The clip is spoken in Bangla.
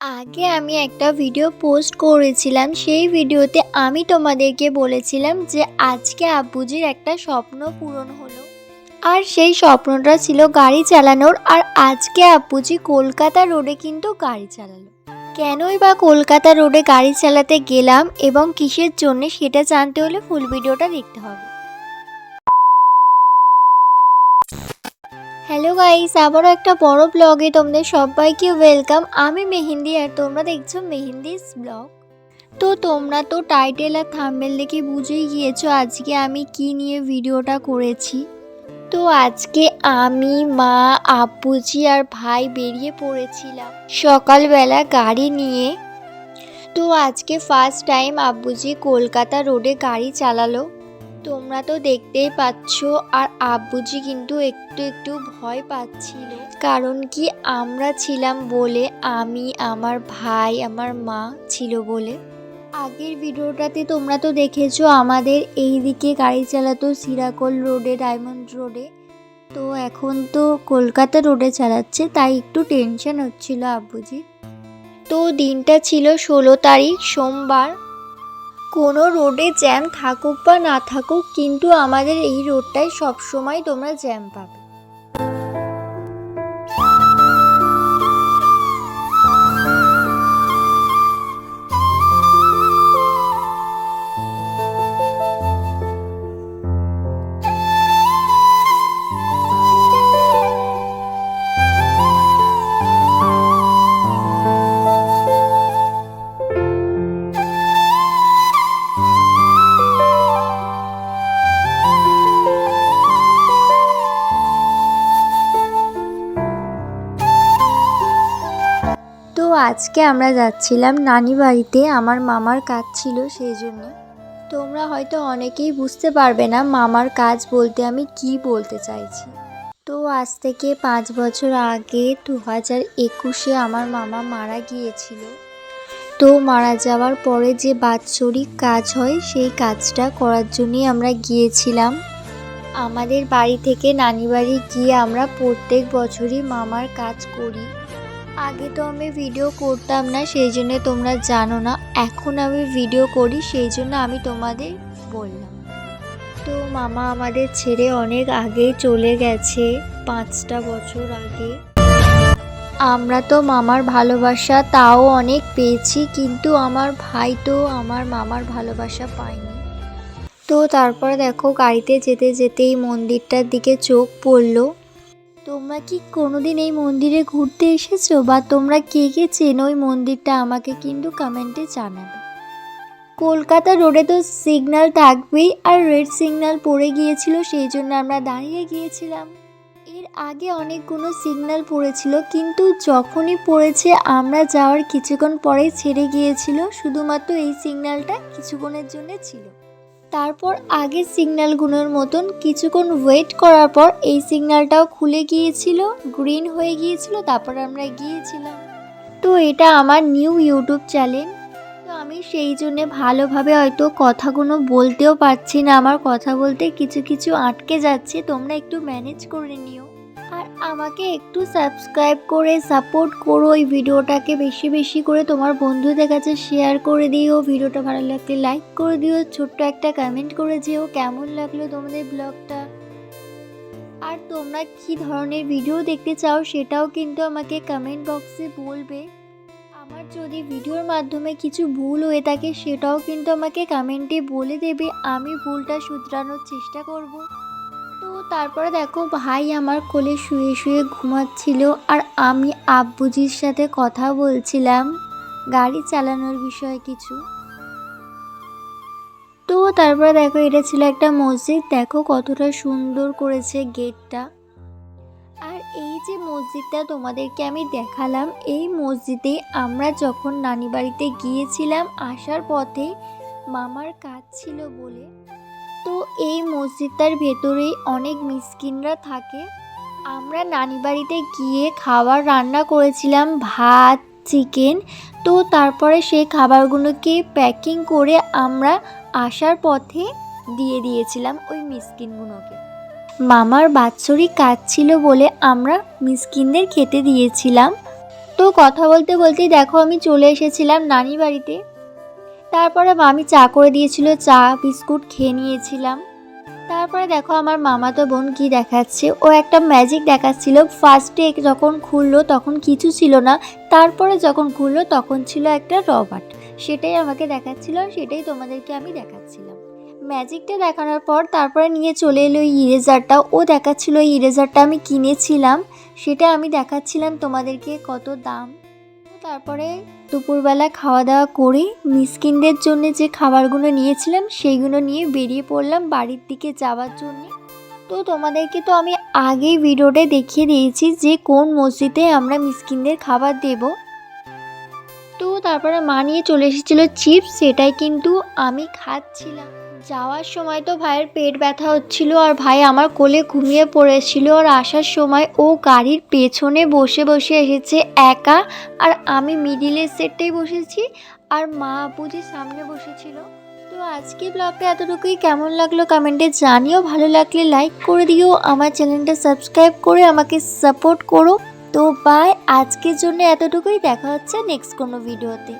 আগে আমি একটা ভিডিও পোস্ট করেছিলাম, সেই ভিডিওতে আমি তোমাদেরকে বলেছিলাম যে আজকে আব্বুজির একটা স্বপ্ন পূরণ হলো। আর সেই স্বপ্নটা ছিল গাড়ি চালানোর, আর আজকে আব্বুজি কলকাতা রোডে কিন্তু গাড়ি চালালো। কেনই বা কলকাতা রোডে গাড়ি চালাতে গেলাম এবং কিসের জন্য সেটা জানতে হলে ফুল ভিডিওটা দেখতে হবে। হ্যালো গাইস, আবারও একটা বড় ব্লগে তোমাদের সবাইকে ওয়েলকাম আমি মেহেন্দি আর তোমরা দেখছ মেহেন্দিস ব্লগ তো তোমরা তো টাইটেল আর থাম্বেল দেখে বুঝেই গিয়েছো আজকে আমি কি নিয়ে ভিডিওটা করেছি। তো আজকে আমি, মা আব্বুজি আর ভাই বেরিয়ে পড়েছিলাম সকালবেলা গাড়ি নিয়ে। তো আজকে ফার্স্ট টাইম আব্বুজি কলকাতা রোডে গাড়ি চালালো। তোমরা তো দেখতেই পাচ্ছ, আর আব্বুজি কিন্তু একটু একটু ভয় পাচ্ছিল। কারণ কি আমরা ছিলাম বলে আমি, আমার ভাই, আমার মা ছিল বলে। আগের ভিডিওটাতে তোমরা তো দেখেছ আমাদের এই দিকে গাড়ি চালাতো সিরাকল রোডে, ডায়মন্ড রোডে। তো এখন তো কলকাতা রোডে চালাচ্ছে, তাই একটু টেনশন হচ্ছিল আব্বুজি। তো দিনটা ছিল ষোলো তারিখ, সোমবার। কোনো রোডে জ্যাম থাকুক বা না থাকুক, কিন্তু আমাদের এই রোডটায় সবসময় তোমরা জ্যাম পাবে। আজকে আমরা যাচ্ছিলাম নানি বাড়িতে, আমার মামার কাজ ছিল সেই জন্য। তোমরা হয়তো অনেকেই বুঝতে পারবে না মামার কাজ বলতে আমি কি বলতে চাইছি। তো আজ থেকে পাঁচ বছর আগে দু হাজার একুশে আমার মামা মারা গিয়েছিল। তো মারা যাওয়ার পরে যে বাৎসরিক কাজ হয়, সেই কাজটা করার জন্যই আমরা গিয়েছিলাম। আমাদের বাড়ি থেকে নানি বাড়ি গিয়ে আমরা প্রত্যেক বছরই মামার কাজ করি। আগে তো আমি ভিডিও করতাম না, সেই জন্য তোমরা জানো না। এখন আমি ভিডিও করি, সেই জন্য আমি তোমাদের বললাম। তো মামা আমাদের ছেড়ে অনেক আগে চলে গেছে, পাঁচটা বছর আগে। আমরা তো মামার ভালোবাসা তাও অনেক পেয়েছি, কিন্তু আমার ভাই তো আমার মামার ভালোবাসা পায়নি। তো তারপর দেখো, গাড়িতে যেতে যেতেই মন্দিরটার দিকে চোখ পড়ল। তোমরা কি কোনোদিন এই মন্দিরে ঘুরতে এসেছ? বা তোমরা কে কে চেনো ওই মন্দিরটা? আমাকে কিন্তু কমেন্টে জানাবে। কলকাতা রোডে তো সিগন্যাল থাকবেই, আর রেড সিগন্যাল পড়ে গিয়েছিল, সেই জন্য আমরা দাঁড়িয়ে গিয়েছিলাম। এর আগে অনেকগুলো সিগন্যাল পড়েছিল, কিন্তু যখনই পড়েছে, আমরা যাওয়ার কিছুক্ষণ পরেই ছেড়ে গিয়েছিল, শুধুমাত্র এই সিগন্যালটা কিছুক্ষণের জন্য ছিল। তারপর আগের সিগন্যালগুলোর মতন কিছুক্ষণ ওয়েট করার পর এই সিগন্যালটাও খুলে গিয়েছিল, গ্রিন হয়ে গিয়েছিল, তারপর আমরা গিয়েছিলাম। তো এটা আমার নিউ ইউটিউব চ্যানেল। তো আমি সেই জন্যে ভালোভাবে হয়তো কথাগুলো বলতেও পারছি না, আমার কথা বলতে কিছু কিছু আটকে যাচ্ছে, তোমরা একটু ম্যানেজ করে নিও। আমাকে একটু সাবস্ক্রাইব করে সাপোর্ট করো, এই ভিডিওটাকে বেশি বেশি করে তোমার বন্ধুদের কাছে শেয়ার করে দিও। ভিডিওটা ভালো লাগলে লাইক করে দিও, ছোট্ট একটা কমেন্ট করে যেও। কেমন লাগল তোমাদের ব্লগটা আর তোমরা কি ধরনের ভিডিও দেখতে চাও সেটাও কিন্তু আমাকে কমেন্ট বক্সে বলবে। আমার যদি ভিডিওর মাধ্যমে কিছু ভুল হয়ে থাকে সেটাও কিন্তু আমাকে কমেন্টে বলে দেবে। আমি ভুলটা শুধরানোর চেষ্টা করব। তারপরে দেখো ভাই আমার কোলে শুয়ে শুয়ে ঘুমাচ্ছিল আর আমি আব্বুজির সাথে কথা বলছিলাম গাড়ি চালানোর বিষয়ে কিছু। তো তারপরে দেখো এটা ছিল একটা মসজিদ, দেখো কতটা সুন্দর করেছে গেটটা। আর এই যে মসজিদটা তোমাদেরকে আমি দেখালাম, এই মসজিদে আমরা যখন নানি বাড়িতে গিয়েছিলাম, আসার পথে মামার কাজ ছিল বলে তো এই মসজিদটার ভেতরেই অনেক মিসকিনরা থাকে। আমরা নানি বাড়িতে গিয়ে খাবার রান্না করেছিলাম, ভাত, চিকেন। তো তারপরে সেই খাবারগুলোকে প্যাকিং করে আমরা আসার পথে দিয়ে দিয়েছিলাম ওই মিসকিনগুলোকে। মামার বাৎসরিক কাজ ছিল বলে আমরা মিসকিনদের খেতে দিয়েছিলাম। তো কথা বলতে বলতেই দেখো আমি চলে এসেছিলাম নানি বাড়িতে। তারপরে মামি চা করে দিয়েছিল, চা, বিস্কুট খেয়ে নিয়েছিলাম। তারপরে দেখো আমার মামাতো বোন কি দেখাচ্ছে? ও একটা ম্যাজিক দেখাচ্ছিল ফার্স্টে যখন খুললো তখন কিছু ছিল না, তারপরে যখন খুললো তখন ছিল একটা রবার্ট সেটাই আমাকে দেখাচ্ছিল, সেটাই তোমাদেরকে আমি দেখাচ্ছিলাম। ম্যাজিকটা দেখানোর পর তারপরে নিয়ে চলে এলো ইরেজারটা ও দেখাচ্ছিল ইরেজারটা আমি কিনেছিলাম, সেটা আমি দেখাচ্ছিলাম তোমাদেরকে কত দাম। তারপরে দুপুরবেলা খাওয়া দাওয়া করে মিসকিনদের জন্য যে খাবারগুলো নিয়েছিলাম, সেইগুলো নিয়ে বেরিয়ে পড়লাম বাড়ির দিকে যাওয়ার জন্য। তো তোমাদেরকে তো আমি আগেই ভিডিওটা দেখিয়ে দিয়েছি যে কোন মসজিদে আমরা মিসকিনদের খাবার দেব। তো তারপরে মা নিয়ে চলে এসেছিল চিপস, সেটাই কিন্তু আমি খাচ্ছিলাম। যাওয়ার সময় তো ভাইয়ের পেট ব্যথা হচ্ছিল আর ভাই আমার কোলে ঘুমিয়ে পড়েছিল আর আসার সময় ও গাড়ির পেছনে বসে বসে এসেছে একা আর আমি মিডিলের সেটটাই বসেছি আর মা বুঝি সামনে বসেছিল। তো আজকে ব্লগটা এতটুকুই। কেমন লাগল কমেন্টে জানিও। ভালো লাগলে লাইক করে দিও। আমার চ্যানেলটা সাবস্ক্রাইব করে আমাকে সাপোর্ট করো। তো বাই আজকের জন্য এতটুকুই। দেখা হচ্ছে নেক্সট কোনো ভিডিওতে